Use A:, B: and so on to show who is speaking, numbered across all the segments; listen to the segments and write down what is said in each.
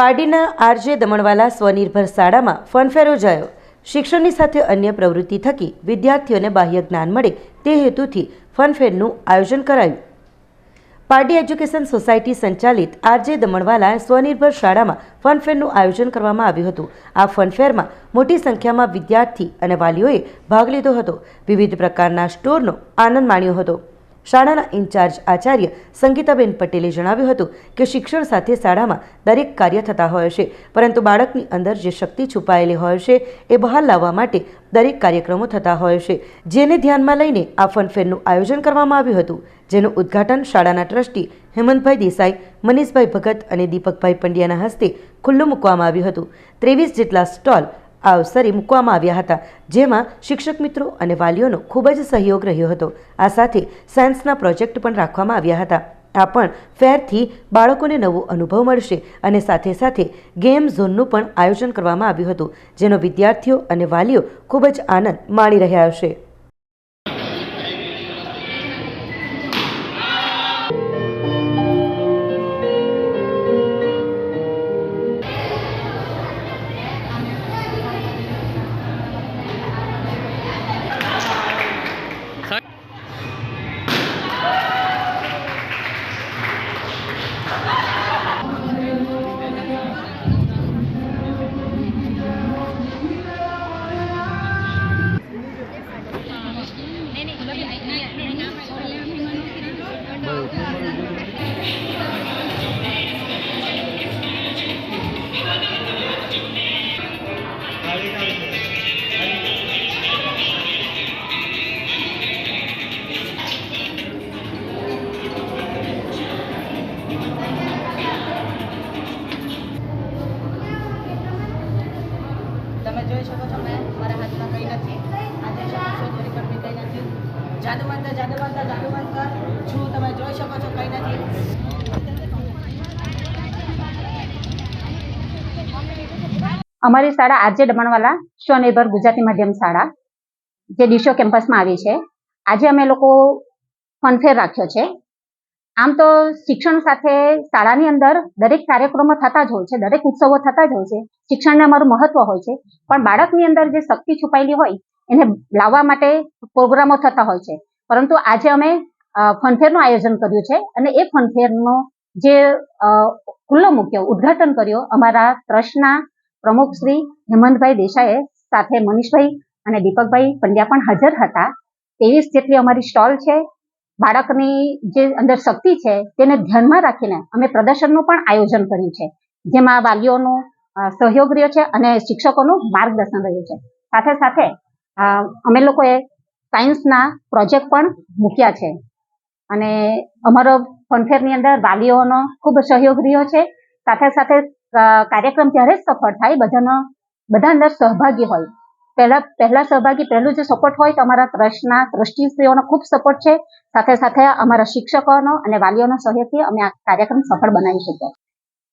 A: પારડીના RJ Damanwala સ્વનિર્ભર શાળામાં fun fair યોજાયો શિક્ષણની સાથે અન્ય પ્રવૃત્તિ થકી વિદ્યાર્થીઓને બાહ્ય જ્ઞાન મળે તે હેતુથી ફનફેરનું આયોજન કરાયું. પાર્ટી એજ્યુકેશન સોસાયટી સંચાલિત આરજે દમણવાલા સ્વનિર્ભર શાળામાં ફનફેરનું આયોજન કરવામાં આવ્યું હતું. આ ફનફેરમાં મોટી સંખ્યામાં વિદ્યાર્થી અને વાલીઓએ ભાગ લીધો હતો. વિવિધ પ્રકારના સ્ટોરનો આનંદ માણ્યો હતો. શાળાના ઇન્ચાર્જ આચાર્ય સંગીતાબેન પટેલે જણાવ્યું હતું કે શિક્ષણ સાથે શાળામાં દરેક કાર્ય થતા હોય છે, પરંતુ બાળકની અંદર જે શક્તિ છુપાયેલી હોય છે, એ બહાર લાવવા માટે દરેક કાર્યક્રમો થતા હોય છે. જેને ધ્યાનમાં લઈને આ ફનફેરનું આયોજન કરવામાં આવ્યું હતું. જેનું ઉદ્ઘાટન શાળાના ટ્રસ્ટી હેમંતભાઈ દેસાઈ, મનીષભાઈ ભગત અને દીપકભાઈ પંડ્યાના હસ્તે ખુલ્લું મૂકવામાં આવ્યું હતું. ત્રેવીસ જેટલા સ્ટોલ આ અવસરે મૂકવામાં આવ્યા હતા, જેમાં શિક્ષક મિત્રો અને વાલીઓનો ખૂબ જ સહયોગ રહ્યો હતો. આ સાથે સાયન્સના પ્રોજેક્ટ પણ રાખવામાં આવ્યા હતા. આ પણ ફેરથી બાળકોને નવો અનુભવ મળશે અને સાથે સાથે ગેમ ઝોનનું પણ આયોજન કરવામાં આવ્યું હતું, જેનો વિદ્યાર્થીઓ અને વાલીઓ ખૂબ જ આનંદ માણી રહ્યા હશે.
B: જાદુ મંતર જાદુ મંતર જાદુ મંતર છું તમે જોઈ શકો છો? કંઈ નથી.
C: અમારી શાળા આરજે દમણવાલા સ્વનિર્ભર ગુજરાતી માધ્યમ શાળા, જે ડીશો કેમ્પસમાં આવી છે. આજે અમે લોકો ફનફેર રાખ્યો છે. આમ તો શિક્ષણ સાથે શાળાની અંદર દરેક કાર્યક્રમો થતા જ હોય છે, દરેક ઉત્સવો થતા જ હોય છે. શિક્ષણને અમારું મહત્વ હોય છે. પણ બાળકની અંદર જે શક્તિ છુપાયેલી હોય એને લાવવા માટે પ્રોગ્રામો થતા હોય છે. પરંતુ આજે અમે ફનફેરનું આયોજન કર્યું છે અને એ ફનફેરનો જે ખુલ્લો મૂક્યો ઉદ્ઘાટન કર્યો અમારા ટ્રસ્ટના પ્રમુખ શ્રી હેમંતભાઈ દેસાઈએ, સાથે મનીષભાઈ અને દીપકભાઈ પંડ્યા પણ હાજર હતા. ત્રેવીસ જેટલી અમારી સ્ટોલ છે. બાળકની જે અંદર શક્તિ છે તેને ધ્યાનમાં રાખીને અમે પ્રદર્શનનું પણ આયોજન કર્યું છે. જેમાં વાલીઓનો સહયોગ રહ્યો છે અને શિક્ષકોનું માર્ગદર્શન રહ્યું છે. સાથે સાથે અમે લોકોએ સાયન્સના પ્રોજેક્ટ પણ મૂક્યા છે. અને અમારો ફનફેરની અંદર વાલીઓનો ખૂબ સહયોગ રહ્યો છે. સાથે સાથે કાર્યક્રમ ત્યારે જ સફળ થાય, બધાનો, બધા અંદર સહભાગી હોય. પહેલા પહેલા સહભાગી, પહેલું જે સપોર્ટ હોય તો અમારા ટ્રસ્ટના ટ્રસ્ટીશ્રીઓનો ખૂબ સપોર્ટ છે. સાથે સાથે અમારા શિક્ષકોનો અને વાલીઓનો સહયોગથી અમે આ કાર્યક્રમ સફળ બનાવી શક્યા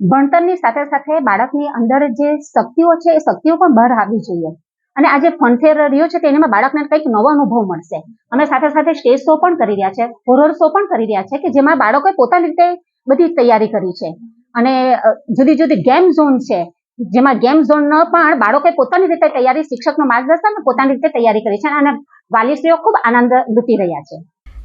C: ભણતરની સાથે સાથે બાળકની અંદર જે શક્તિઓ છે, એ શક્તિઓ પણ બહાર આવવી જોઈએ. અને આ જે ફનફેર રહ્યો છે તેનામાં બાળકને કંઈક નવો અનુભવ મળશે. અમે સાથે સાથે સ્ટેજ શો પણ કરી રહ્યા છે હોરર શો પણ કરી રહ્યા છે કે જેમાં બાળકોએ પોતાની રીતે બધી તૈયારી કરી છે. અને જુદી જુદી ગેમ ઝોન છે, જેમાં ગેમ ઝોન પણ બાળકોએ પોતાની રીતે તૈયારી, શિક્ષકનું માર્ગદર્શન પોતાની રીતે તૈયારી કરી છે અને વાલીશ્રીઓ ખૂબ આનંદ લૂટી રહ્યા છે.